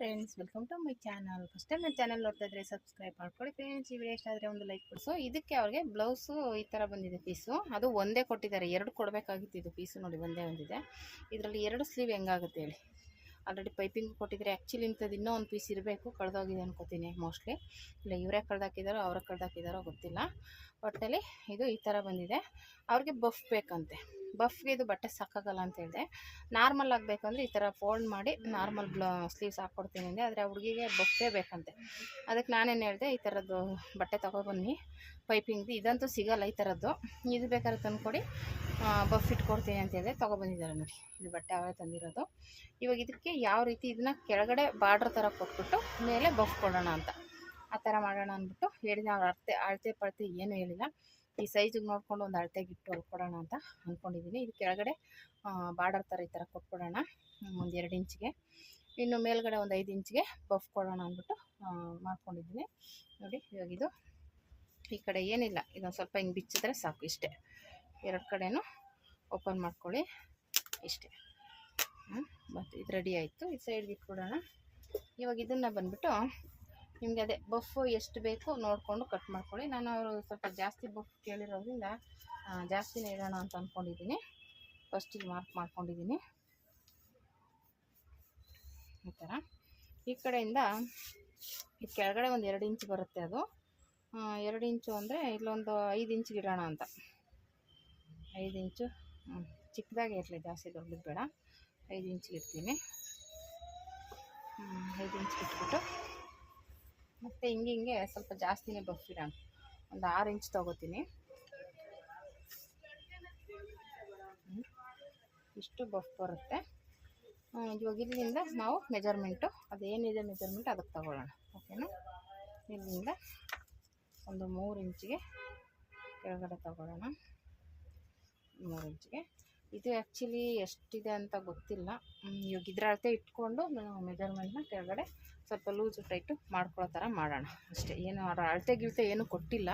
Friends welcome to my channel first time ನನ್ನ channel ನೋಡ್ತಾ ಇದ್ರೆ ಸಬ್ಸ್ಕ್ರೈಬ್ ಮಾಡ್ಕೊಳ್ಳಿ ಫ್ರೆಂಡ್ಸ್ ಈ ವಿಡಿಯೋ ಇಷ್ಟ ಆದರೆ ಒಂದು ಲೈಕ್ ಕೊಡಿಸು. ಇದಕ್ಕೆ ಅವ್ರಿಗೆ ಬ್ಲೌಸು ಈ ಥರ ಬಂದಿದೆ ಪೀಸು ಅದು ಒಂದೇ ಕೊಟ್ಟಿದ್ದಾರೆ. ಎರಡು ಕೊಡಬೇಕಾಗಿತ್ತು ಇದು ಪೀಸು ನೋಡಿ, ಒಂದೇ ಒಂದಿದೆ. ಇದರಲ್ಲಿ ಎರಡು ಸ್ಲೀವ್ ಹೆಂಗಾಗುತ್ತೆ ಹೇಳಿ. ಆಲ್ರೆಡಿ ಪೈಪಿಂಗ್ ಕೊಟ್ಟಿದ್ರೆ ಆ್ಯಕ್ಚುಲಿ ಇಂಥದ್ದು ಇನ್ನೂ ಒಂದು ಪೀಸ್ ಇರಬೇಕು. ಕಳೆದೋಗಿದೆ ಅನ್ಕೋತೀನಿ ಮೋಸ್ಟ್ಲಿ ಇಲ್ಲ, ಇವರೇ ಕಳ್ದಾಕಿದಾರೋ ಅವರೇ ಕಳ್ದಾಕಿದಾರೋ ಗೊತ್ತಿಲ್ಲ. ಒಟ್ಟಲ್ಲಿ ಇದು ಈ ಥರ ಬಂದಿದೆ. ಅವ್ರಿಗೆ ಬಫ್ ಬೇಕಂತೆ. ಬಫ್ಗೆ ಇದು ಬಟ್ಟೆ ಸಾಕಾಗಲ್ಲ ಅಂತ ಹೇಳಿದೆ. ನಾರ್ಮಲ್ ಆಗಬೇಕಂದ್ರೆ ಈ ಥರ ಫೋಲ್ಡ್ ಮಾಡಿ ನಾರ್ಮಲ್ ಬ್ಲೌ ಸ್ಲೀವ್ಸ್ ಹಾಕ್ಕೊಡ್ತೀನಿ ಅಂದರೆ ಆದರೆ ಆ ಹುಡುಗಿಗೆ ಬಫ್ಫೇ ಬೇಕಂತೆ. ಅದಕ್ಕೆ ನಾನೇನು ಹೇಳಿದೆ, ಈ ಥರದ್ದು ಬಟ್ಟೆ ತೊಗೊಬನ್ನಿ. ಪೈಪಿಂಗ್ದು ಇದಂತೂ ಸಿಗಲ್ಲ ಈ ಥರದ್ದು. ಇದು ಬೇಕಾದ್ರೆ ತಂದುಕೊಡಿ. ಬಫ್ ಇಟ್ಕೊಡ್ತೀನಿ ಅಂತ ಹೇಳಿದೆ, ತೊಗೊಬಂದಿದ್ದಾರೆ ನೋಡಿ. ಇದು ಬಟ್ಟೆ ಅವರೇ ತಂದಿರೋದು. ಇವಾಗ ಇದಕ್ಕೆ ಯಾವ ರೀತಿ ಇದನ್ನ ಕೆಳಗಡೆ ಬಾರ್ಡ್ರ್ ಥರ ಕೊಟ್ಬಿಟ್ಟು ಮೇಲೆ ಬಫ್ ಕೊಡೋಣ ಅಂತ. ಆ ಥರ ಮಾಡೋಣ ಅಂದ್ಬಿಟ್ಟು ಹೇಳಿದೆ. ಅವ್ರ ಅಳತೆ ಅಳತೆ ಪಳತೆ ಏನು ಹೇಳಿಲ್ಲ. ಈ ಸೈಜಿಗೆ ನೋಡ್ಕೊಂಡು ಒಂದು ಅಳತೆಗೆ ಇಟ್ಟು ಹೊಲ್ಕೊಡೋಣ ಅಂತ ಅಂದ್ಕೊಂಡಿದ್ದೀನಿ ಇದು ಕೆಳಗಡೆ ಬಾರ್ಡರ್ ಥರ ಈ ಥರ ಕೊಟ್ಬಿಡೋಣ. ಒಂದು ಎರಡು ಇಂಚಿಗೆ ಇನ್ನು ಮೇಲ್ಗಡೆ ಒಂದು ಐದು ಇಂಚಿಗೆ ಬಫ್ ಕೊಡೋಣ ಅಂದ್ಬಿಟ್ಟು ಮಾಡ್ಕೊಂಡಿದ್ದೀನಿ ನೋಡಿ, ಇವಾಗ ಇದು ಈ ಕಡೆ ಏನಿಲ್ಲ. ಇದೊಂದು ಸ್ವಲ್ಪ ಹಿಂಗೆ ಬಿಚ್ಚಿದ್ರೆ ಸಾಕು ಇಷ್ಟೇ. ಎರಡು ಕಡೆಯೂ ಓಪನ್ ಮಾಡ್ಕೊಳ್ಳಿ. ಇಷ್ಟೇ. ಮತ್ತು ಇದು ರೆಡಿ ಆಯಿತು. ಈ ಸೈಡ್ಗೆ ಇಟ್ಬಿಡೋಣ. ಇವಾಗ ಇದನ್ನು ಬಂದ್ಬಿಟ್ಟು ನಿಮಗೆ ಅದೇ ಬಫ್ ಎಷ್ಟು ಬೇಕು ನೋಡಿಕೊಂಡು ಕಟ್ ಮಾಡ್ಕೊಳ್ಳಿ. ನಾನು ಅವರು ಸ್ವಲ್ಪ ಜಾಸ್ತಿ ಬಫ್ ಕೇಳಿರೋದ್ರಿಂದ ಜಾಸ್ತಿನೇ ಇಡೋಣ ಅಂತ ಅಂದ್ಕೊಂಡಿದ್ದೀನಿ ಫಸ್ಟಿಗೆ ಮಾರ್ಕ್ ಮಾಡ್ಕೊಂಡಿದ್ದೀನಿ. ಈ ಥರ ಈ ಕಡೆಯಿಂದ ಈ ಕೆಳಗಡೆ ಒಂದು ಎರಡು ಇಂಚು ಬರುತ್ತೆ ಅದು. ಎರಡು ಇಂಚು ಅಂದರೆ ಇಲ್ಲೊಂದು ಐದು ಇಂಚಿಗೆ ಇಡೋಣ ಅಂತ. ಐದು ಇಂಚು ಚಿಕ್ಕದಾಗೆ ಇರಲಿ, ಜಾಸ್ತಿ ದೊಡ್ಡದು ಬೇಡ. ಐದು ಇಂಚಿಗೆ ಇಡ್ತೀನಿ. ಐದು ಇಂಚಿಗೆ ಇಟ್ಬಿಟ್ಟು ಮತ್ತು ಹಿಂಗೆ ಹಿಂಗೆ ಸ್ವಲ್ಪ ಜಾಸ್ತಿನೇ ಬಫ್ ಇಡೋಣ ಒಂದು ಆರು ಇಂಚ್ ತೊಗೋತೀನಿ. ಇಷ್ಟು ಬಫ್ ಬರುತ್ತೆ. ಇವಾಗ ಇಲ್ಲಿಂದ ನಾವು ಮೆಜರ್ಮೆಂಟು, ಅದೇನಿದೆ ಮೆಜರ್ಮೆಂಟ್ ಅದಕ್ಕೆ ತಗೊಳ್ಳೋಣ. ಓಕೆನಾ? ಇಲ್ಲಿಂದ ಒಂದು ಮೂರು ಇಂಚಿಗೆ ಕೆಳಗಡೆ ತಗೊಳ್ಳೋಣ. ಮೂರು ಇಂಚಿಗೆ. ಇದು ಆ್ಯಕ್ಚುಲಿ ಎಷ್ಟಿದೆ ಅಂತ ಗೊತ್ತಿಲ್ಲ. ಇವಾಗ ಇದ್ರ ಅಳತೆ ಇಟ್ಕೊಂಡು ಮೆಜರ್ಮೆಂಟ್ನ ಕೆಳಗಡೆ ಸ್ವಲ್ಪ ಲೂಸು ಟೈಟು ಮಾಡ್ಕೊಳ್ಳೋ ಥರ ಮಾಡೋಣ. ಅಷ್ಟೇ, ಏನು ಅಳತೆ ಗಿಳತೆ ಏನು ಕೊಟ್ಟಿಲ್ಲ.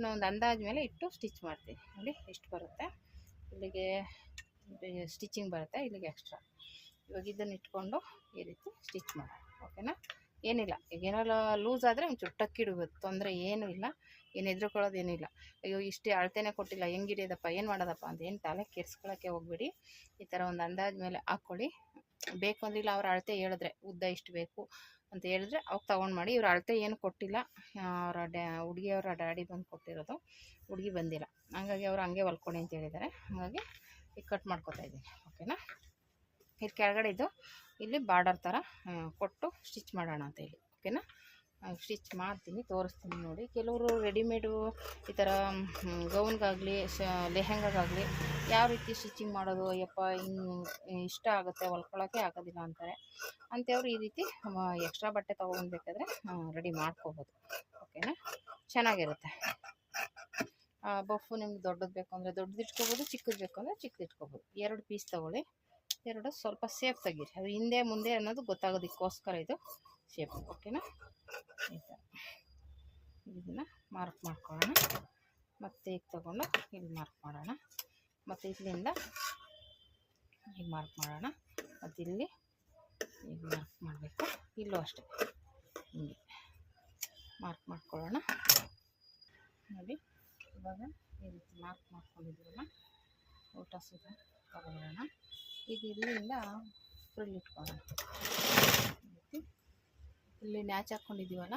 ನಾನು ಒಂದು ಅಂದಾಜು ಮೇಲೆ ಇಟ್ಟು ಸ್ಟಿಚ್ ಮಾಡ್ತೀನಿ. ನೋಡಿ, ಎಷ್ಟು ಬರುತ್ತೆ. ಇಲ್ಲಿಗೆ ಸ್ಟಿಚಿಂಗ್ ಬರುತ್ತೆ, ಇಲ್ಲಿಗೆ ಎಕ್ಸ್ಟ್ರಾ. ಇವಾಗ ಇದನ್ನು ಇಟ್ಕೊಂಡು ಈ ರೀತಿ ಸ್ಟಿಚ್ ಮಾಡೋಣ. ಓಕೆನಾ? ಏನಿಲ್ಲ. ಈಗ ಏನಾರ ಲೂಸ್ ಆದರೆ ಒಂಚೂರು ಟಕ್ಕಿಡ್ಬೋದು ತೊಂದರೆ ಏನೂ ಇಲ್ಲ. ಏನು ಹೆದ್ರುಕೊಳ್ಳೋದು ಏನೂ ಇಲ್ಲ. ಅಯ್ಯೋ, ಇಷ್ಟೇ ಅಳತೆನೇ ಕೊಟ್ಟಿಲ್ಲ. ಹೆಂಗಿಡಿಯೋದಪ್ಪ ಏನು ಮಾಡೋದಪ್ಪ ಅಂತ ಏನು ತಲೆ ಕೆಡ್ಸ್ಕೊಳ್ಳೋಕ್ಕೆ ಹೋಗ್ಬೇಡಿ. ಈ ಥರ ಒಂದು ಅಂದಾಜು ಮೇಲೆ ಹಾಕ್ಕೊಳ್ಳಿ. ಬೇಕು ಅಂದಿಲ್ಲ ಅವ್ರ ಅಳತೆ ಹೇಳಿದ್ರೆ, ಉದ್ದ ಇಷ್ಟು ಬೇಕು ಅಂತ ಹೇಳಿದ್ರೆ ಅವಾಗ ತೊಗೊಂಡು ಮಾಡಿ, ಇವ್ರ ಅಳತೆ ಏನು ಕೊಟ್ಟಿಲ್ಲ ಅವರ ಡ್ಯಾ ಹುಡುಗಿಯವರ ಡ್ಯಾಡಿ ಬಂದು ಕೊಟ್ಟಿರೋದು, ಹುಡುಗಿ ಬಂದಿಲ್ಲ. ಹಂಗಾಗಿ ಅವ್ರು ಹಂಗೆ ಹೊಲ್ಕೊಡಿ ಅಂತ ಹೇಳಿದ್ದಾರೆ. ಹಾಗಾಗಿ ಈಗ ಕಟ್ ಮಾಡ್ಕೊತಾ ಇದ್ದೀನಿ. ಓಕೆನಾ ಇದು ಕೆಳಗಡೆ ಇದು, ಇಲ್ಲಿ ಬಾರ್ಡರ್ ಥರ ಕೊಟ್ಟು ಸ್ಟಿಚ್ ಮಾಡೋಣ ಅಂತ ಹೇಳಿ. ಓಕೆನಾ ಸ್ಟಿಚ್ ಮಾಡ್ತೀನಿ, ತೋರಿಸ್ತೀನಿ ನೋಡಿ. ಕೆಲವರು ರೆಡಿಮೇಡು ಈ ಥರ ಗೌನ್ಗಾಗಲಿ, ಶ ಲೆಹೆಂಗಾಗಲಿ ಯಾವ ರೀತಿ ಸ್ಟಿಚಿಂಗ್ ಮಾಡೋದು, ಅಯ್ಯಪ್ಪ ಹಿಂಗೆ ಇಷ್ಟ ಆಗುತ್ತೆ ಹೊಲ್ಕೊಳ್ಳೋಕ್ಕೆ ಆಗೋದಿಲ್ಲ ಅಂತಾರೆ. ಅಂಥವ್ರು ಈ ರೀತಿ ಎಕ್ಸ್ಟ್ರಾ ಬಟ್ಟೆ ತೊಗೊಬೇಕಾದ್ರೆ ರೆಡಿ ಮಾಡ್ಕೋಬೋದು. ಓಕೆನಾ? ಚೆನ್ನಾಗಿರುತ್ತೆ. ಬಫು ನಿಮ್ಗೆ ದೊಡ್ಡದು ಬೇಕು ಅಂದರೆ ದೊಡ್ಡದು ಇಟ್ಕೋಬೋದು, ಚಿಕ್ಕದು ಬೇಕು ಅಂದರೆ ಚಿಕ್ಕದು ಇಟ್ಕೋಬೋದು. ಎರಡು ಪೀಸ್ ತೊಗೊಳ್ಳಿ. ಎರಡು ಸ್ವಲ್ಪ ಸೇಫ್ ತೆಗೀರಿ. ಅದು ಹಿಂದೆ, ಮುಂದೆ ಅನ್ನೋದು ಗೊತ್ತಾಗೋದಕ್ಕೋಸ್ಕರ ಇದು ಸೇಫ್ ಓಕೆನಾ? ಇದನ್ನು ಮಾರ್ಕ್ ಮಾಡ್ಕೊಳ್ಳೋಣ. ಮತ್ತು ಈಗ ತಗೊಂಡು ಇಲ್ಲಿ ಮಾರ್ಕ್ ಮಾಡೋಣ. ಮತ್ತು ಇಲ್ಲಿಂದ ಈಗ ಮಾರ್ಕ್ ಮಾಡೋಣ. ಮತ್ತು ಇಲ್ಲಿ ಈಗ ಮಾರ್ಕ್ ಮಾಡಬೇಕು. ಇಲ್ಲೂ ಅಷ್ಟೇ. ಹಿಂಗೆ. ಮಾರ್ಕ್ ಮಾಡ್ಕೊಳ್ಳೋಣ. ನೋಡಿ, ಇವಾಗ ಈ ರೀತಿ ಮಾರ್ಕ್ ಮಾಡ್ಕೊಂಡಿದ್ದೀವಲ್ಲ, ಊಟ ಸುತ್ತ ತಗೊಳ್ಳೋಣ ಈಗ ಇಲ್ಲಿಂದ ಫ್ರಿಲ್ ಇಟ್ಕೊಳ್ಳೋಣ. ಇಲ್ಲಿ ನ್ಯಾಚ್ ಹಾಕ್ಕೊಂಡಿದ್ದೀವಲ್ಲ,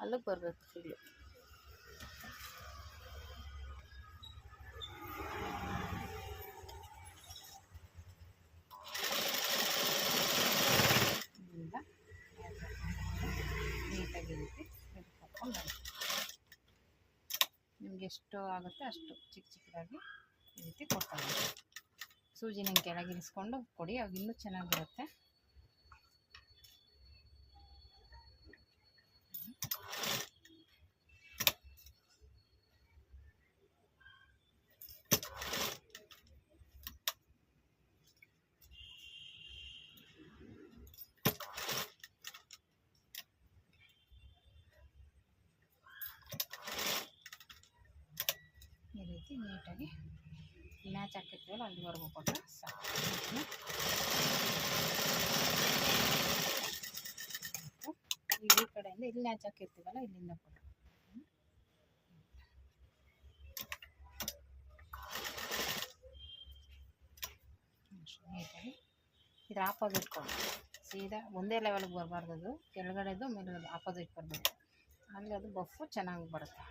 ಅಲ್ಲಿಗೆ ಬರಬೇಕು ಫುಲ್ಲು ನೀಟಾಗಿ. ನಿಮ್ಗೆ ಎಷ್ಟು ಆಗುತ್ತೆ ಅಷ್ಟು ಚಿಕ್ಕ ಚಿಕ್ಕದಾಗಿ ಈ ರೀತಿ ಕೊಡ್ತಾ ಸೂಜಿನ ಕೆಳಗಿರಿಸ್ಕೊಂಡು ಕೊಡಿ ಅವಾಗ ಇನ್ನೂ ಚೆನ್ನಾಗಿರುತ್ತೆ ಈ ನೀಟಾಗಿ ಮ್ಯಾಚ್ ಹಾಕಿರ್ತೀವಲ್ಲ ಅಲ್ಲಿವರೆಗೂ ಕೊಟ್ಟರೆ ಸಾಕು? ಈ ಕಡೆಯಿಂದ ಇಲ್ಲಿ ಮ್ಯಾಚ್ ಹಾಕಿರ್ತೀವಲ್ಲ ಇಲ್ಲಿಂದ ಕೊಟ್ಟರೆ ನೀಟಾಗಿ ಇದು ಆಪೋಸಿಟ್ ಕೊಡು. ಸೀದಾ ಒಂದೇ ಲೆವೆಲ್ಗೆ ಬರಬಾರ್ದು ಅದು. ಕೆಳಗಡೆದು ಮೇಲೆ ಆಪೋಸಿಟ್ ಬರಬೇಕು. ಅಲ್ಲಿ ಅದು ಬಫ್ ಚೆನ್ನಾಗಿ ಬರುತ್ತೆ.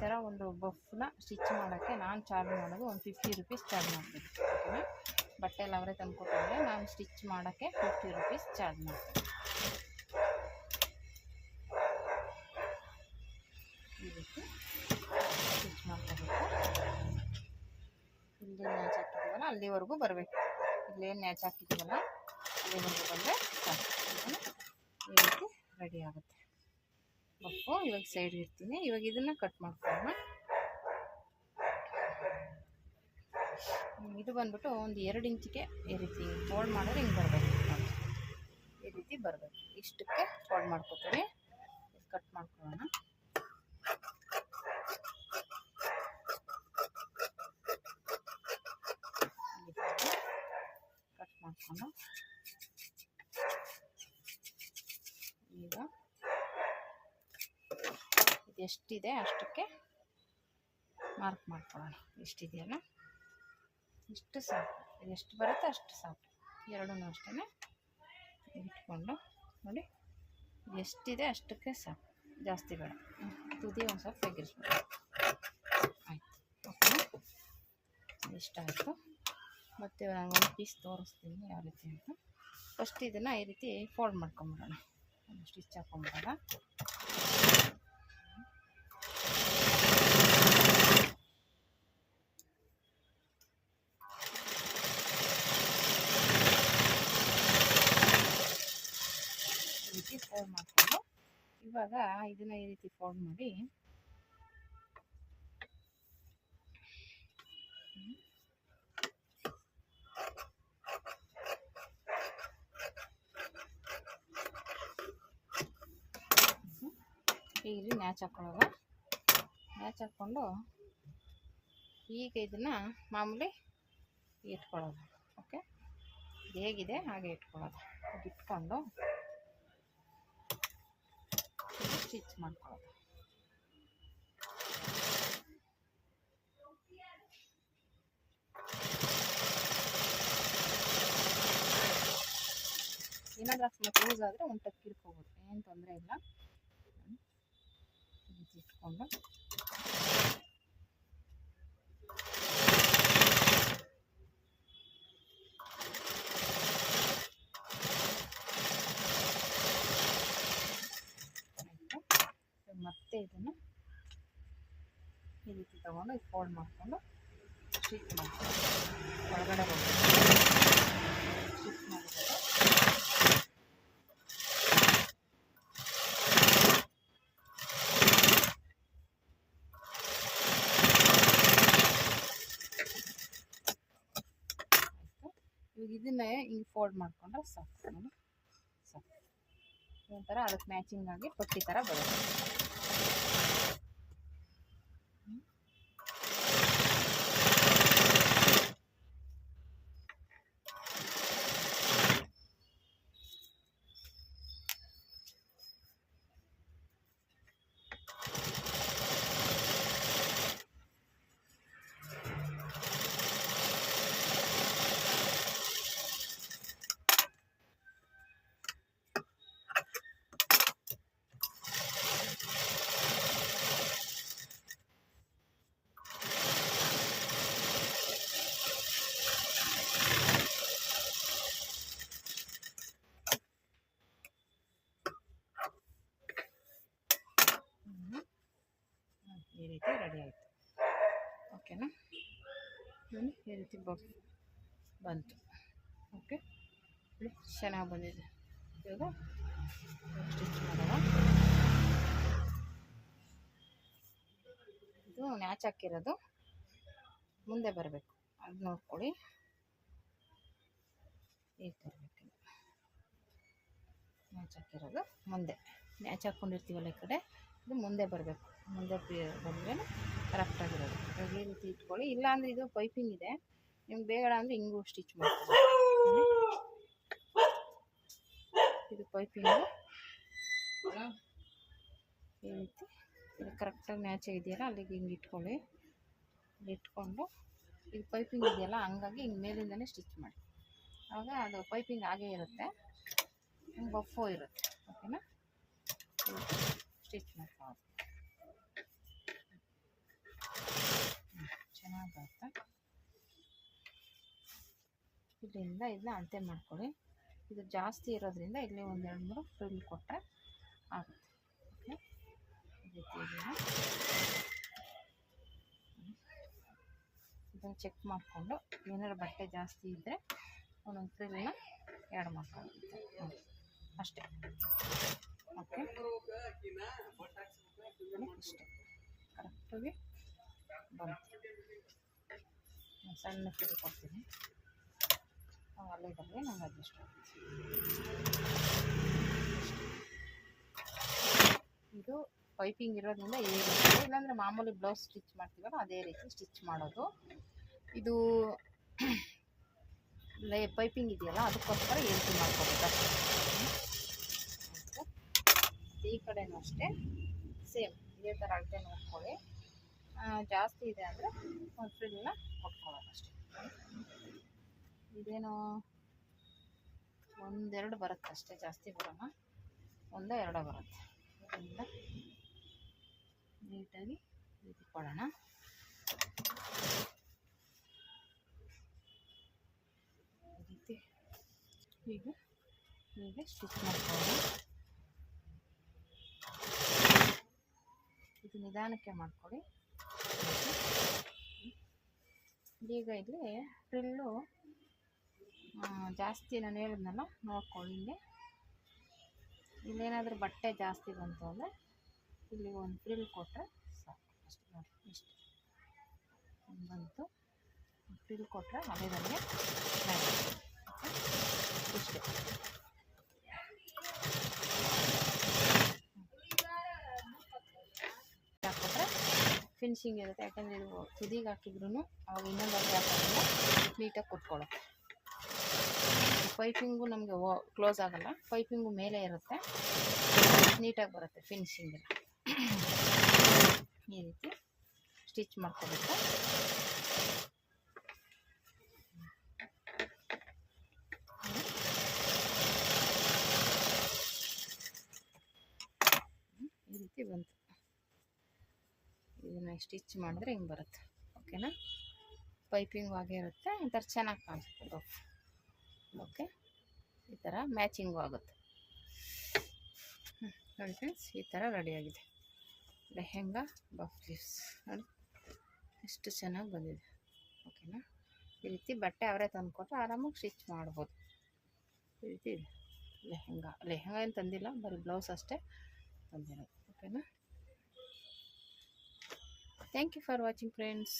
ಥರ ಒಂದು ಬಫ್ನ ಸ್ಟಿಚ್ ಮಾಡೋಕ್ಕೆ ನಾನು ಚಾರ್ಜ್ ಮಾಡೋದು ಒಂದು ಫಿಫ್ಟಿ ರುಪೀಸ್ ಚಾರ್ಜ್ ಮಾಡ್ತೀನಿ. ಓಕೆನಾ ಬಟ್ಟೆ ಎಲ್ಲ ಅವರೇ ತಂದ್ಕೊಟ್ಟಿದ್ರೆ ನಾನು ಸ್ಟಿಚ್ ಮಾಡೋಕ್ಕೆ ಫಿಫ್ಟಿ ರುಪೀಸ್ ಚಾರ್ಜ್ ಮಾಡ್ತೀನಿ. ಸ್ಟಿಚ್ ಮಾಡ್ಕೋಬೇಕು ಇಲ್ಲಿ ನ್ಯಾಚ್ ಹಾಕಿದ್ದೀವಲ್ಲ ಅಲ್ಲಿವರೆಗೂ ಬರಬೇಕು. ಇಲ್ಲೇನು ನ್ಯಾಚ್ ಹಾಕಿದ್ದೀವಲ್ಲ ಅಲ್ಲಿವರೆಗೂ ಬಂದರೆ? ಈ ರೀತಿ ರೆಡಿ ಆಗುತ್ತೆ. ಬಪ್ಪು ಇವಾಗ ಸೈಡ್ ಇರ್ತೀನಿ. ಇವಾಗ ಇದನ್ನು ಕಟ್ ಮಾಡ್ಕೊಳ್ಳೋಣ ಇದು ಬಂದ್ಬಿಟ್ಟು ಒಂದು ಎರಡು ಇಂಚಿಗೆ ಈ ರೀತಿ ಫೋಲ್ಡ್ ಮಾಡಿದ್ರೆ ಹಿಂಗೆ ಬರಬೇಕು. ಈ ರೀತಿ ಬರಬೇಕು. ಇಷ್ಟಕ್ಕೆ ಫೋಲ್ಡ್ ಮಾಡ್ಕೋತೀವಿ. ಕಟ್ ಮಾಡ್ಕೊಳ್ಳೋಣ ಕಟ್ ಮಾಡಿಕೊಂಡು ಈಗ ಇದು ಎಷ್ಟಿದೆ ಅಷ್ಟಕ್ಕೆ ಮಾರ್ಕ್ ಮಾಡ್ಕೊಳ್ಳೋಣ. ಎಷ್ಟಿದೆಯಲ್ಲ? ಇಷ್ಟು ಸಾಕು. ಎಷ್ಟು ಬರುತ್ತೆ ಅಷ್ಟು ಸಾಕು. ಎರಡೂ ಅಷ್ಟೇ ಇಟ್ಕೊಂಡು ನೋಡಿ. ಎಷ್ಟಿದೆ ಅಷ್ಟಕ್ಕೆ ಸಾಕು. ಜಾಸ್ತಿ ಬೇಡ. ತುದಿ ಒಂದು ಸ್ವಲ್ಪ ತೆಗಿಸ್ಬೇಕು ಆಯಿತು. ಓಕೆ ಇಷ್ಟ ಆಯಿತು. ಮತ್ತು ನಾನು ಒಂದು ಪೀಸ್ ತೋರಿಸ್ತೀನಿ ಯಾವ ರೀತಿ ಅಂತ. ಫಸ್ಟ್ ಇದನ್ನು ಈ ರೀತಿ ಫೋಲ್ಡ್ ಮಾಡ್ಕೊಂಬಿಡೋಣ. ಸ್ಟಿಚ್ ಹಾಕೊಂಬಿಡೋಣ. ಮಾಡಿಕೊಂಡು ಇವಾಗ ಇದನ್ನ ಈ ರೀತಿ ಫೋಲ್ಡ್ ಮಾಡಿ ಇಲ್ಲಿ ನ್ಯಾಚ್ ಹಾಕೊಳ್ಳೋದು ನ್ಯಾಚ್ ಹಾಕ್ಕೊಂಡು ಈಗ ಇದನ್ನು ಮಾಮೂಲಿ ಇಟ್ಕೊಳ್ಳೋದು ಓಕೆ ಹೇಗಿದೆ? ಹಾಗೆ ಇಟ್ಕೊಳ್ಳೋದು ಇಟ್ಕೊಂಡು ಸ್ಟಿಚ್ ಮಾಡ್ಕೊಳ್ಳೋದು ಏನಾದ್ರೂ ಅಕಸ್ಮಾತ್ ಯೂಸ್ ಆದರೆ ಟಕ್ ಇಟ್ಕೋಬೋದು ಏನು ತೊಂದರೆ ಇಲ್ಲ. ಇಟ್ಕೊಂಡು ಆಯಿತು ಮತ್ತೆ ಇದನ್ನು. ಈ ರೀತಿ ತಗೊಂಡು ಇದು ಫೋಲ್ಡ್ ಮಾಡಿಕೊಂಡು ಸ್ಟಿಚ್ ಮಾಡ್ಕೊಂಡು ಒಳಗಡೆ ಹೋಗ್ಬೇಕು ಸ್ಟಿಚ್ ಮಾಡಿದರೆ ಇವಾಗ ಇದನ್ನೇ ಹಿಂಗೆ ಫೋಲ್ಡ್ ಮಾಡ್ಕೊಂಡ್ರೆ ಸಾಕು. ಸಾಕು ಒಂಥರ ಅದಕ್ಕೆ ಮ್ಯಾಚಿಂಗ್ ಆಗಿ ಪಟ್ಟಿ ಥರ ಬರುತ್ತೆ ಹ್ಮ್. ಹ್ಮ್. ಹ್ಮ್. ಈ ರೀತಿ ರೆಡಿ ಆಯಿತು ಓಕೆನಾ ನೋಡಿ ಈ ಬಂತು. ಓಕೆ. ಚೆನ್ನಾಗಿ ಬಂದಿದೆ. ಇವಾಗ ಸ್ಟಿಚ್ ಮಾಡೋಣ. ಇದು ನ್ಯಾಚ್ ಹಾಕಿರೋದು. ಮುಂದೆ ಬರಬೇಕು. ಅದು ನೋಡ್ಕೊಳ್ಳಿ. ಈಗ ಬರಬೇಕು ನ್ಯಾಚ್ ಹಾಕಿರೋದು. ಮುಂದೆ. ನ್ಯಾಚ್ ಹಾಕ್ಕೊಂಡಿರ್ತೀವಲ್ಲ ಈ ಕಡೆ. ಇದು ಮುಂದೆ ಬರಬೇಕು. ಮುಂದೆ ಬಂದ್ರೆ ಕರೆಕ್ಟಾಗಿರೋದು ಈ ರೀತಿ ಇಟ್ಕೊಳ್ಳಿ. ಇಲ್ಲಾಂದರೆ ಇದು ಪೈಪಿಂಗ್ ಇದೆ. ನಿಮ್ಗೆ ಬೇಡ ಅಂದರೆ ಹಿಂಗೂ ಸ್ಟಿಚ್ ಮಾಡ್ತೀವಿ ಇದು ಪೈಪಿಂಗು ಈ ರೀತಿ ಇದು ಕರೆಕ್ಟಾಗಿ ಮ್ಯಾಚ್ ಇದೆಯಲ್ಲ ಅಲ್ಲಿಗೆ ಹಿಂಗೆ ಇಟ್ಕೊಳ್ಳಿ. ಇಟ್ಕೊಂಡು, ಇದು ಪೈಪಿಂಗ್ ಇದೆಯಲ್ಲ, ಹಂಗಾಗಿ ಹಿಂಗೆ ಮೇಲಿಂದನೇ ಸ್ಟಿಚ್ ಮಾಡಿ. ಆವಾಗ ಅದು ಪೈಪಿಂಗ್ ಹಾಗೇ ಇರುತ್ತೆ. ಹಿಂಗೆ ಬಫೋ ಇರುತ್ತೆ. ಓಕೆನಾ ಸ್ಟಿಚ್ ಮಾಡ್ಕೊಳ್ಳೋದು. ಚೆನ್ನಾಗಿ ಬರುತ್ತೆ. ಇಲ್ಲಿಂದ ಇದನ್ನ ಅಳತೆ ಮಾಡ್ಕೊಳ್ಳಿ. ಇದು ಜಾಸ್ತಿ ಇರೋದ್ರಿಂದ ಇಲ್ಲಿ ಒಂದೆರಡು ಮೂರು ಫ್ರಿಲ್ ಕೊಟ್ಟರೆ ಆಗುತ್ತೆ. ಓಕೆ ಇದನ್ನು. ಚೆಕ್ ಮಾಡಿಕೊಂಡು ಏನಾದ್ರು ಬಟ್ಟೆ ಜಾಸ್ತಿ ಇದ್ದರೆ ಒಂದೊಂದು ಫ್ರಿಲ್ನ ಎರಡು ಮಾಡ್ಕೊಳ್ಳುತ್ತೆ ನೋಡಿ ಅಷ್ಟೇ. ಓಕೆ ಇಷ್ಟೇ. ಕರೆಕ್ಟಾಗಿ ಬಂತು. ಸಣ್ಣ ಫ್ರಿಲ್ ಕೊಡ್ತೀನಿ. ಇದ್ದಲ್ಲಿ ನಂಗೆ ಅಡ್ಜಸ್ಟ್ ಇದು ಪೈಪಿಂಗ್ ಇರೋದ್ರಿಂದ ಈ ಇಲ್ಲಾಂದರೆ ಮಾಮೂಲಿ ಬ್ಲೌಸ್ ಸ್ಟಿಚ್ ಮಾಡ್ತೀವಲ್ಲ, ಅದೇ ರೀತಿ ಸ್ಟಿಚ್ ಮಾಡೋದು. ಇದು ಲೇ, ಪೈಪಿಂಗ್ ಇದೆಯಲ್ಲ, ಅದಕ್ಕೋಸ್ಕರ ಏರಿಕೆ ಮಾಡ್ಕೋಬೇಕು ಈ ಕಡೆನೂ ಅಷ್ಟೇ, ಸೇಮ್, ಇದೇ ಥರ ಅಳತೆ ನೋಡ್ಕೊಳ್ಳಿ. ಜಾಸ್ತಿ ಇದೆ ಅಂದರೆ, ಒಂದು ಫ್ರಿಲ್ನ ಕೊಟ್ಕೊಳ್ಳೋದು ಅಷ್ಟೇ ಇದೇನು ಒಂದೆರಡು ಬರುತ್ತೆ ಅಷ್ಟೇ ಜಾಸ್ತಿ ಬರೋಣ. ಒಂದೋ ಎರಡೋ ಬರುತ್ತೆ. ಇದರಿಂದ ನೀಟಾಗಿ ಕೊಡೋಣ ಈ ರೀತಿ ಹೀಗೆ ಸ್ಟಿಚ್ ಮಾಡ್ಕೊಳ್ಳೋಣ. ಇದು ನಿಧಾನಕ್ಕೆ ಮಾಡಿಕೊಡಿ ಈಗ ಇಲ್ಲಿ ಫ್ರಿಲ್ಲು ಜಾಸ್ತಿ ನಾನು ಹೇಳಿದ್ನಲ್ಲ ನೋಡ್ಕೊಳ್ಳಿ ಇಲ್ಲಿ. ಇಲ್ಲೇನಾದರೂ ಬಟ್ಟೆ ಜಾಸ್ತಿ ಬಂತು ಅಂದರೆ ಇಲ್ಲಿ ಒಂದು ಫ್ರಿಲ್ ಕೊಟ್ಟರೆ ಸಾಕು. ಅಷ್ಟು ನೋಡಿ, ಇಷ್ಟು. ಬಂತು. ಫ್ರಿಲ್ ಕೊಟ್ಟರೆ ಅದೇ ನನಗೆ ಇಷ್ಟೇ. ಹಾಕ್ಕೊಟ್ರೆ ಫಿನಿಶಿಂಗ್ ಇರುತ್ತೆ. ಯಾಕಂದರೆ ಇದು ತುದಿಗೆ ಹಾಕಿದ್ರು ಅವಾಗ ಇನ್ನೊಂದು ಅರ್ಧ ಹಾಕೋದ್ರಿಂದ ನೀಟಾಗಿ ಕುತ್ಕೊಳ್ಳುತ್ತೆ ಪೈಪಿಂಗು ನಮಗೆ ಕ್ಲೋಸ್ ಆಗಲ್ಲ. ಪೈಪಿಂಗು ಮೇಲೆ ಇರುತ್ತೆ. ನೀಟಾಗಿ ಬರುತ್ತೆ ಫಿನಿಶಿಂಗ್ ಈ ರೀತಿ ಸ್ಟಿಚ್ ಮಾಡ್ಕೋಬೇಕು. ಈ ರೀತಿ ಬಂತು. ಇದನ್ನ ಸ್ಟಿಚ್ ಮಾಡಿದ್ರೆ ಹಿಂಗೆ ಬರುತ್ತೆ. ಓಕೆನಾ? ಪೈಪಿಂಗ್ ಹಾಗೆ ಇರುತ್ತೆ. ಒಂಥರ ಚೆನ್ನಾಗಿ ಕಾಣಿಸುತ್ತೆ. Puff okay. ಈ ಥರ ಮ್ಯಾಚಿಂಗು ಆಗುತ್ತೆ. ನೋಡಿ ಫ್ರೆಂಡ್ಸ್ ಈ ಥರ ರೆಡಿಯಾಗಿದೆ ಲೆಹೆಂಗಾ ಬಫ್ ಲೀವ್ಸ್ ನೋಡಿ, ಎಷ್ಟು ಚೆನ್ನಾಗಿ ಬಂದಿದೆ. ಓಕೆನಾ? ಈ ರೀತಿ ಬಟ್ಟೆ ಅವರೇ ತಂದುಕೊಟ್ರೆ ಆರಾಮಾಗಿ ಸ್ಟಿಚ್ ಮಾಡ್ಬೋದು. ಈ ರೀತಿ ಇದೆ. ಲೆಹೆಂಗಾ. ಲೆಹೆಂಗಾ ಏನು ತಂದಿಲ್ಲ, ಬರೀ ಬ್ಲೌಸ್ ಅಷ್ಟೇ ತಂದಿರೋದು. ಓಕೆನಾ? Thank you for watching friends